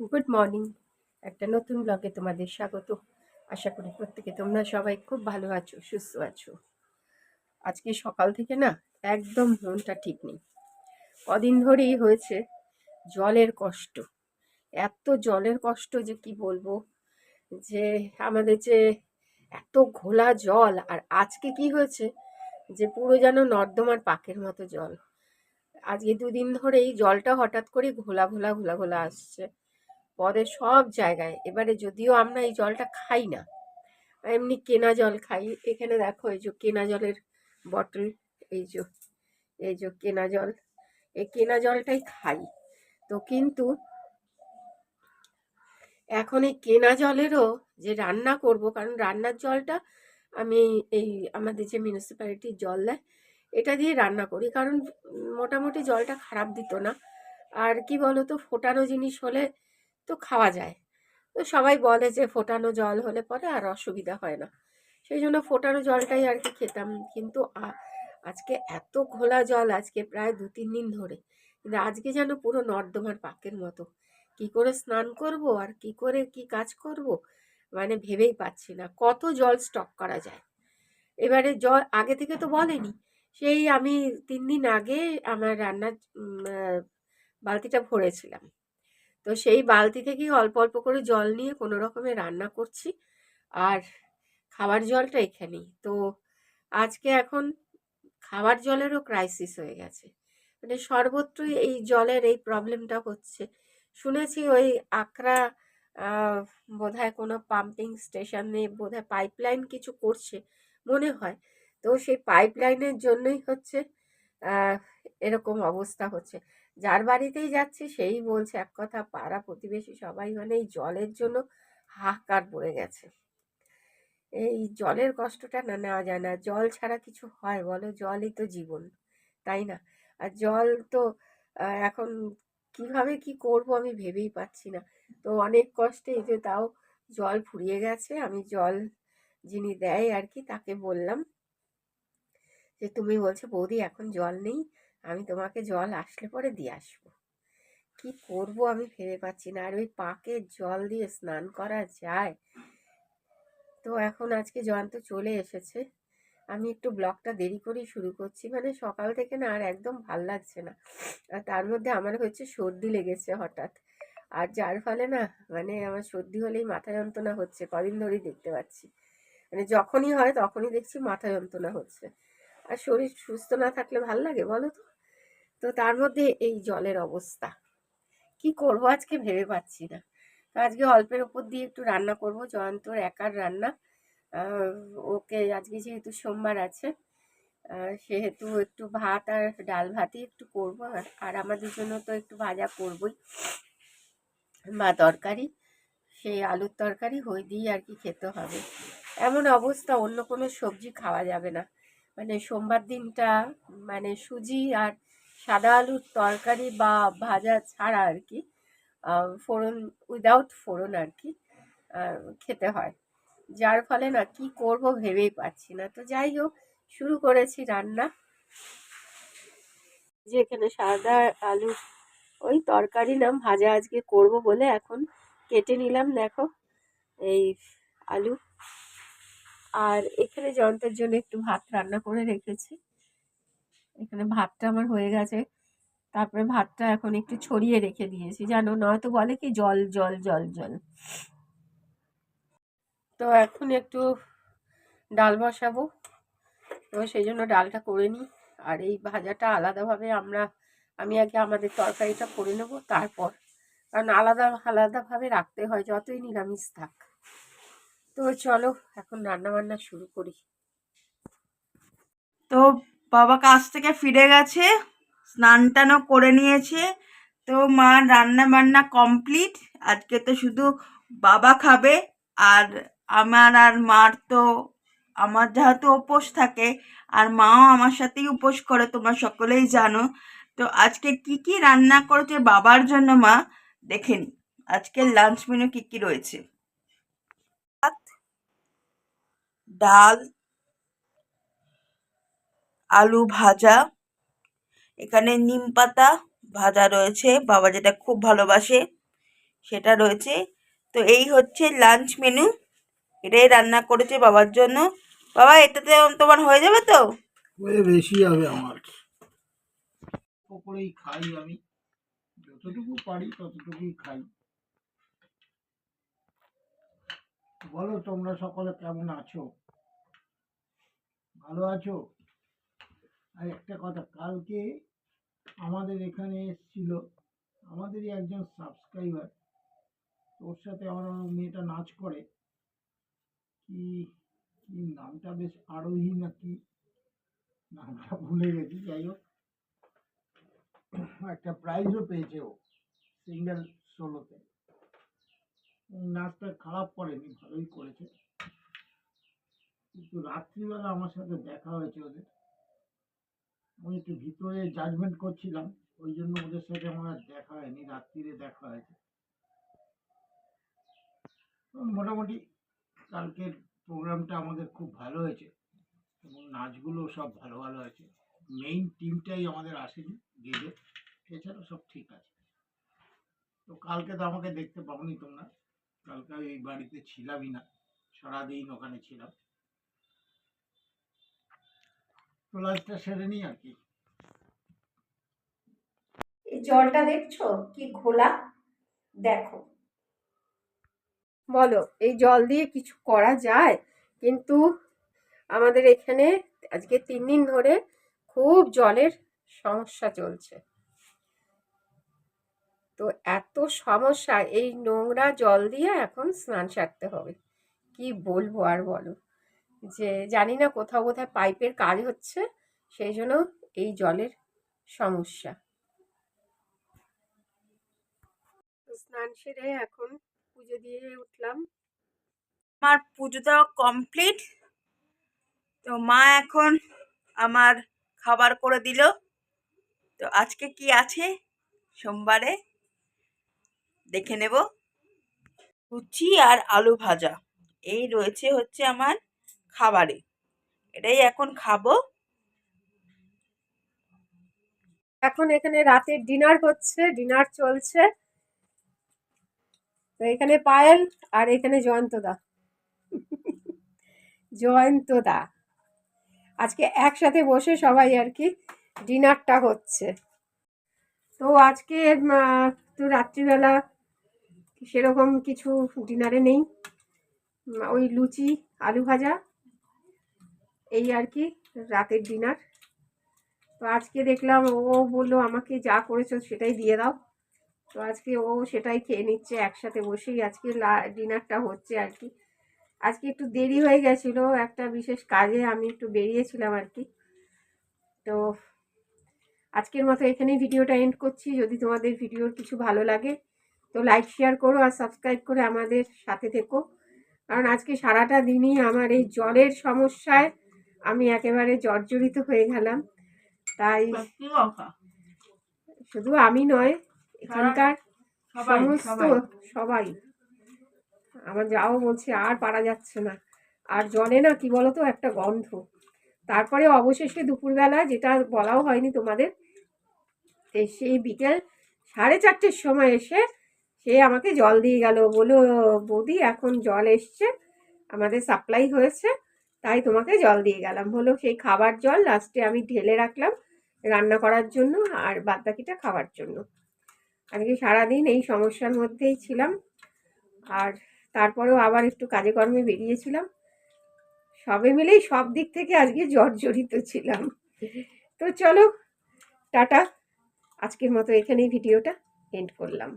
Good morning. একটা নতুন ব্লগে তোমাদের স্বাগত। আশা করি প্রত্যেকে তোমরা সবাই খুব ভালো আছো, সুস্থ আছো। আজকে সকাল থেকে না একদম মনটা ঠিক নেই। কদিন ধরেই হয়েছে জলের কষ্ট। এত জলের কষ্ট যে কি বলব? যে আমাদের যে এত ঘোলা জল, আর আজকে কি হয়েছে? যে পুরো যেন নর্দমার পাকের মতো জল। আজকে দুদিন ধরেই জলটা হঠাৎ করে ঘোলা ঘোলা ঘোলা ঘোলা আসছে। পরে সব জায়গায়। এবারে যদিও আমরা এই জলটা খাই না, এমনি কেনা জল খাই। এখানে দেখো এই যে কেনা জলের বটল এই যে এই যে কেনা জল, এই কেনা জলটাই খাই। তো কিন্তু এখন এই কেনা জলেরও যে রান্না করব, কারণ রান্নার জলটা আমি এই আমাদের যে মিউনিসিপ্যালিটির জল দেয়, এটা দিয়ে রান্না করি। কারণ মোটামুটি জলটা খারাপ দিত না। আর কি বলো তো ফোটানো জিনিস হলে তো খাওয়া যায়। তো সবাই বলে যে ফোটানো জল হলে পরে আর অসুবিধা হয় না। সেই জন্য ফোটানো জলটাই আর কি খেতাম। কিন্তু আজকে এত ঘোলা জল আজকে প্রায় দু তিন দিন ধরে। কিন্তু আজকে যেন পুরো নর্দমার পাকের মতো। কি করে স্নান করব আর কি করে কি কাজ করব? মানে ভেবেই পাচ্ছি না। কত জল স্টক করা যায়। এবারে জল আগে থেকে তো বলেনি। সেই আমি তিন দিন আগে আমার রান্নার বালতিটা ভরেছিলাম। তো সেই বালতি থেকেই অল্প অল্প করে জল নিয়ে কোনো রকমে রান্না করছি। আর খাবার জলটা এখানেই। তো আজকে এখন খাবার জলেরও ক্রাইসিস হয়ে গেছে। মানে সর্বত্রই এই জলের এই প্রবলেমটা হচ্ছে। শুনেছি ওই আকরা বোধহয় কোনো পাম্পিং স্টেশনে বোধ বোধহয় পাইপলাইন কিছু করছে মনে হয়। তো সেই পাইপলাইনের জন্যই হচ্ছে এরকম অবস্থা হচ্ছে। যার বাড়িতেই যাচ্ছে সেই বলছে, এক কথা পাড়া প্রতিবেশী সবাই মানে এই জলের জন্য হাহাকার পড়ে গেছে। এই জলের কষ্টটা না নেওয়া যায় না। জল ছাড়া কিছু হয় বলো? জলই তো জীবন, তাই না? আর জল তো এখন কীভাবে কি করব আমি ভেবেই পাচ্ছি না। তো অনেক কষ্টে এই যে তাও জল ফুরিয়ে গেছে, আমি জল যিনি দেয় আর কি তাকে বললাম যে, তুমি বলছো, বৌদি, এখন জল নেই আমি তোমাকে জল আসলে পরে দিয়ে আসব। কি করব আমি ভেবে পাচ্ছি না। আর ওই পাকে জল দিয়ে স্নান করা যায়? তো এখন আজকে জয়ন্ত চলে এসেছে। আমি একটু ব্লগটা দেরি করেই শুরু করছি। মানে সকাল থেকে না আর একদম ভালো লাগছে না। আর তার মধ্যে আমার হচ্ছে সর্দি লেগেছে হঠাৎ। আর যার ফলে না মানে আমার সর্দি হলেই মাথা যন্ত্রণা হচ্ছে। কদিন ধরেই দেখতে পাচ্ছি। মানে যখনই হয় তখনই দেখছি মাথা যন্ত্রণা হচ্ছে। আর শরীর সুস্থ না থাকলে ভালো লাগে বলো তো? তো তার মধ্যে এই জলের অবস্থা। কি করব আজকে ভেবে পাচ্ছি না। আজকে অল্পের ওপর দিয়ে একটু রান্না করব। জয়ন্তর একার রান্না। ওকে আজকে যেহেতু সোমবার আছে সেহেতু একটু ভাত আর ডাল ভাতই একটু করব। আর আমাদের জন্য তো একটু ভাজা করবই। বা তরকারি, সেই আলুর তরকারি হই দিয়ে আর কি খেতে হবে। এমন অবস্থা, অন্য কোনো সবজি খাওয়া যাবে না। মানে সোমবার দিনটা মানে সুজি আর সাদা আলুর তরকারি বা ভাজা ছাড়া আর কি ফোড়ন উইদাউট ফোড়ন আর কি খেতে হয়। যার ফলে না কি করব ভেবেই পাচ্ছি না। তো যাই হোক, শুরু করেছি রান্না। যে এখানে সাদা আলু ওই তরকারি নাম ভাজা আজকে করব বলে এখন কেটে নিলাম, দেখো। এই আলু আর এখানে যন্ত্রের জন্য একটু ভাত রান্না করে রেখেছি। এখানে ভাতটা আমার হয়ে গেছে। তারপরে ভাতটা এখন একটু ছড়িয়ে রেখে দিয়েছি। জানো নয়তো বলে কি জল জল জল জল। তো এখন একটু ডাল বসাবো। তো সেই জন্য ডালটা করে নিই। আর এই ভাজাটা আলাদাভাবে আমরা, আমি আগে আমাদের তরকারিটা করে নেব, তারপর। কারণ আলাদা, আলাদাভাবে রাখতে হয়, যতই নিরামিষ থাক। তো চলো, এখন রান্না বান্না শুরু করি। তো বাবা কাজ থেকে ফিরে গেছে, স্নান টানও করে নিয়েছে। তো মা রান্না বান্না কমপ্লিট আজকে তো শুধু বাবা খাবে, আর আমার আর মার তো, আমার যেহেতু উপোস থাকে, আর মাও আমার সাথেই উপোস করে, তোমরা সকলেই জানো। তো আজকে কি কি রান্না করেছে বাবার জন্য মা, দেখে নি। আজকের লাঞ্চ মেনু কি কি রয়েছে ভাত ডাল, আলু ভাজা, এখানে নিম পাতা ভাজা রয়েছে। বাবা যেটা খুব ভালোবাসে সেটা রয়েছে। তো এই হচ্ছে লাঞ্চ মেনু এটাই রান্না করেছে বাবার জন্য। বাবা, এটাতে তোমার হয়ে যাবে তো? বেশি হবে আমার। করেই খাই আমি। যতটুকু পারি ততটুকুই খাই। বলো তোমরা সকলে কেমন আছো? ভালো আছো? আর একটা কথা, কালকে আমাদের এখানে এসেছিল, আমাদেরই একজন সাবস্ক্রাইবার ওর সাথে আমার মেয়েটা নাচ করে। কি কি নামটা বেশ আরোহী নাকি? নামটা ভুলে গেছি, যাই হোক। একটা প্রাইজও পেয়েছে ও সিঙ্গেল সোলোতে নাচটা খারাপ করেনি, ভালোই করেছে। কিন্তু রাত্রিবেলা আমার সাথে দেখা হয়েছে ওদের। আমি একটু ভিতরে জাজমেন্ট করছিলাম, ওই জন্য ওদের সাথে আমার আর দেখা হয়নি, রাত্রিরে দেখা হয়েছে। মোটামুটি কালকের প্রোগ্রামটা আমাদের খুব ভালো হয়েছে এবং নাচগুলো সব ভালো ভালো হয়েছে। মেইন টিমটাই আমাদের আসেনি গেলে এছাড়া সব ঠিক আছে। তো কালকে তো আমাকে দেখতে পাওনি তোমরা। কালকে এই বাড়িতে ছিলামই না, সারাদিন ওখানে ছিলাম। লাঞ্চটা সেরে নিই আর কি। এই জলটা দেখছ? কি ঘোলা? দেখো। বলো, এই জল দিয়ে কিছু করা যায়? কিন্তু আমাদের এখানে আজকে তিন দিন ধরে খুব জলের সমস্যা চলছে। তো এত সমস্যা, এই নোংরা জল দিয়ে এখন স্নান সারতে হবে। কি বলব আর বলো? যে জানি না কোথাও কোথায় পাইপের কাজ হচ্ছে সেই জন্য এই জলের সমস্যা। তো স্নান সেরে এখন পুজো দিয়ে উঠলাম। আমার পুজো দেওয়া কমপ্লিট তো মা এখন আমার খাবার করে দিল। তো আজকে কি আছে? সোমবারে দেখে নেব। লুচি আর আলু ভাজা। এই রয়েছে হচ্ছে আমার খাবারে। এটাই এখন খাব। এখন এখানে রাতের ডিনার হচ্ছে, ডিনার চলছে। তো এখানে পায়েল আর এখানে জয়ন্তদা। জয়ন্তদা। আজকে একসাথে বসে সবাই আর কি ডিনারটা হচ্ছে। তো আজকে তো রাত্রিবেলা সেরকম কিছু ডিনারে নেই। ওই লুচি, আলু ভাজা এই আর কি, রাতের ডিনার তো আজকে দেখলাম ও বলল, আমাকে যা করেছ সেটাই দিয়ে দাও। তো আজকে ও সেটাই খেয়ে নিচ্ছে, একসাথে বসেই আজকে ডিনারটা হচ্ছে আর কি। আজকে একটু দেরি হয়ে গেছিল, একটা বিশেষ কাজে আমি একটু বেরিয়েছিলাম আর কি। তো আজকের মতো এখানেই ভিডিওটা এন্ড করছি। যদি তোমাদের ভিডিওর কিছু ভালো লাগে, তো লাইক শেয়ার করো আর সাবস্ক্রাইব করে আমাদের সাথে থেকো। কারণ আজকে সারাটা দিনই আমার এই জলের সমস্যায় আমি একেবারে জর্জরিত হয়ে গেলাম। তাই শুধু আমি নয় এখানকার সমস্ত সবাই। আমার যাও বলছে আর পারা যাচ্ছে না। আর জলে না কি বলতো একটা গন্ধ। তারপরে অবশেষে দুপুরবেলা যেটা বলাও হয়নি তোমাদের সেই বিকেল সাড়ে চারটের সময় এসে সে আমাকে জল দিয়ে গেল। বলো বৌদি এখন জল এসছে। আমাদের সাপ্লাই হয়েছে। তাই তোমাকে জল দিয়ে গেলাম। হলো সেই খাবার জল লাস্টে আমি ঢেলে রাখলাম রান্না করার জন্য আর বাদবাকিটা খাওয়ার জন্য। আজকে সারাদিন এই সমস্যার মধ্যেই ছিলাম? আর তারপরেও আবার একটু কাজে কর্মে বেরিয়েছিলাম সবে মিলেই সব দিক থেকে আজকে জর্জরিত ছিলাম। তো চলো, টাটা। আজকের মতো এখানেই ভিডিওটা এন্ড করলাম।